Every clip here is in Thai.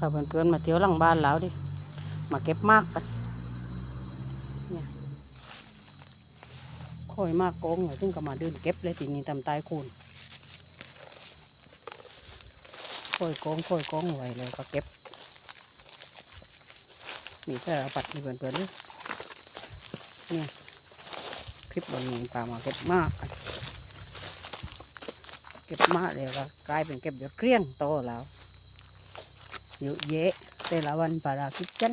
พาเพื่อนๆมาเที่ยวหลังบ้านแล้วดิ มาเก็บมากกันเนี่ยค่อยมากโกงเลยถึงก็มาเดินเก็บเลยทีนี้ทำตายคูณค่อยโกงค่อยโกงไว้เลยก็เก็บนี่สารพัดนี่เพื่อนๆเลยเนี่ยคลิปวันนี้พามาเก็บมากกันเก็บมากเลยก็กลายเป็นเก็บเดือดเกลี้ยงโตแล้ว เยอะแยะแต่ละวันปาราคิดจัน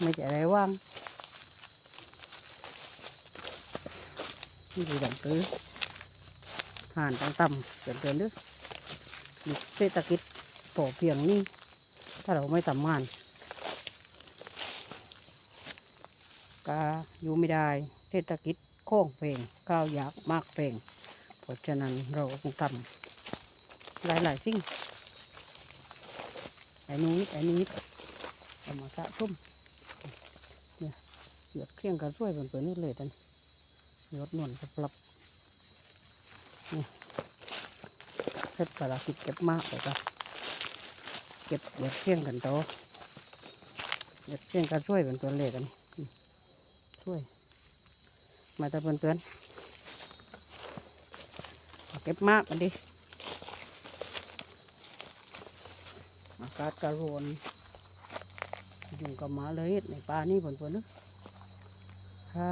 ไม่จะได้ว่างนี่ดูดังตื้อห่านตั้งต่ำเกินเกินด้วยเศรษฐกิจพอเพียงนี่ถ้าเราไม่ทำงานก็อยู่ไม่ได้เศรษฐกิจโค้งเพลงก้าวยากมากเพลงเพราะฉะนั้นเราต้องทำหลายๆสิ่ง ไอ้นู้นไอ้นี้เอามาสะทุ่มเนี่ยหยดเครื่องกันช่วยเปิดๆนี่เลยตันหยดหนวลกับปรับนี่เสร็จภารกิจเก็บมากเลยก็เก็บหยดเครื่องกันโตอหยดเครื่องกันช่วยเปิดๆเลยกันช่วย มาแต่เพื่อนๆเอาเก็บมากกันดิ อากาศกระโรนยุงกับหมาเลยในป่านี่เพื่อนๆนึกฮ่า